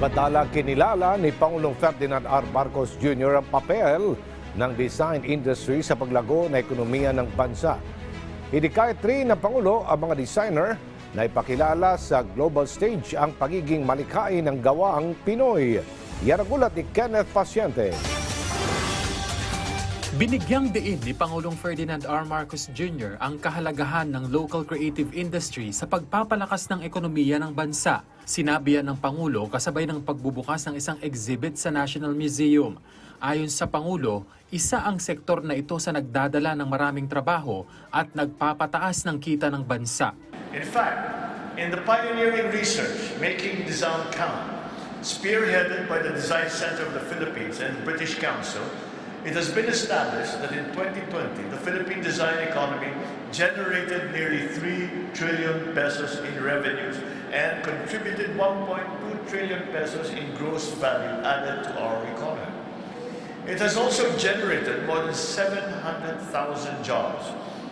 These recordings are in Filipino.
Samantala, kinilala ni Pangulong Ferdinand R. Marcos Jr. ang papel ng design industry sa paglago na ekonomiya ng bansa. Hidikayat rin ng Pangulo ang mga designer na ipakilala sa global stage ang pagiging malikhain ng gawaang Pinoy. Yan ang ulat ni Kenneth Pasyente. Binigyang diin ni Pangulong Ferdinand R. Marcos Jr. ang kahalagahan ng local creative industry sa pagpapalakas ng ekonomiya ng bansa. Sinabi yan ng Pangulo kasabay ng pagbubukas ng isang exhibit sa National Museum. Ayon sa Pangulo, isa ang sektor na ito sa nagdadala ng maraming trabaho at nagpapataas ng kita ng bansa. In fact, in the pioneering research, Making Design Count, spearheaded by the Design Center of the Philippines and the British Council, it has been established that in 2020, the Philippine design economy generated nearly 3 trillion pesos in revenues and contributed 1.2 trillion pesos in gross value added to our economy. It has also generated more than 700,000 jobs,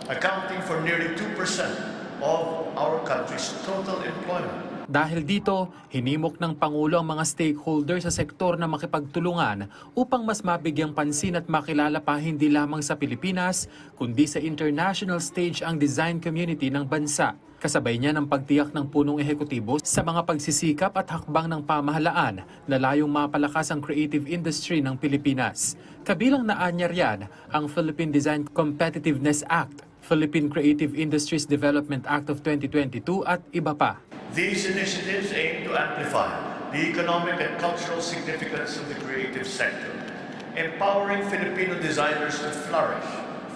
accounting for nearly 2% of our country's total employment. Dahil dito, hinimok ng Pangulo ang mga stakeholder sa sektor na makipagtulungan upang mas mabigyang pansin at makilala pa hindi lamang sa Pilipinas, kundi sa international stage ang design community ng bansa. Kasabay niya ng pagtiyak ng punong ehekutibo sa mga pagsisikap at hakbang ng pamahalaan na layong mapalakas ang creative industry ng Pilipinas. Kabilang na anyar yan ang Philippine Design Competitiveness Act, Philippine Creative Industries Development Act of 2022 at iba pa. These initiatives aim to amplify the economic and cultural significance of the creative sector, empowering Filipino designers to flourish,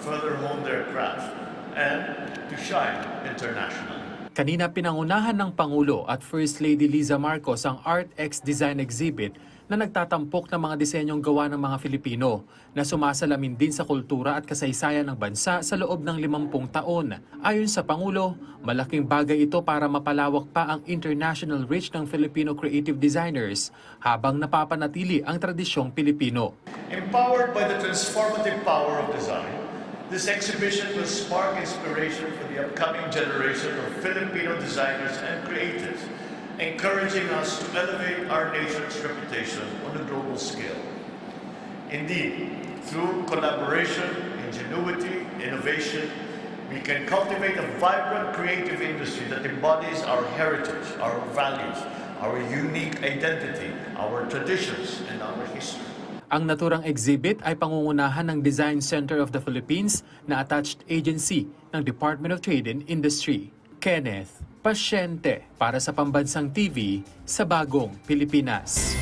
further hone their craft, and to shine internationally. Kanina pinangunahan ng Pangulo at First Lady Liza Marcos ang Art X Design Exhibit na nagtatampok ng mga disenyong gawa ng mga Filipino na sumasalamin din sa kultura at kasaysayan ng bansa sa loob ng 50 taon. Ayon sa Pangulo, malaking bagay ito para mapalawak pa ang international reach ng Filipino creative designers habang napapanatili ang tradisyong Pilipino. Empowered by the transformative power of design, this exhibition will spark inspiration for the upcoming generation of Filipino designers and creators, encouraging us to elevate our nation's reputation on a global scale. Indeed, through collaboration, ingenuity, innovation, we can cultivate a vibrant creative industry that embodies our heritage, our values, our unique identity, our traditions, and our history. Ang naturang exhibit ay pangungunahan ng Design Center of the Philippines na attached agency ng Department of Trade and Industry. Kenneth Pasyente para sa Pambansang TV sa Bagong Pilipinas.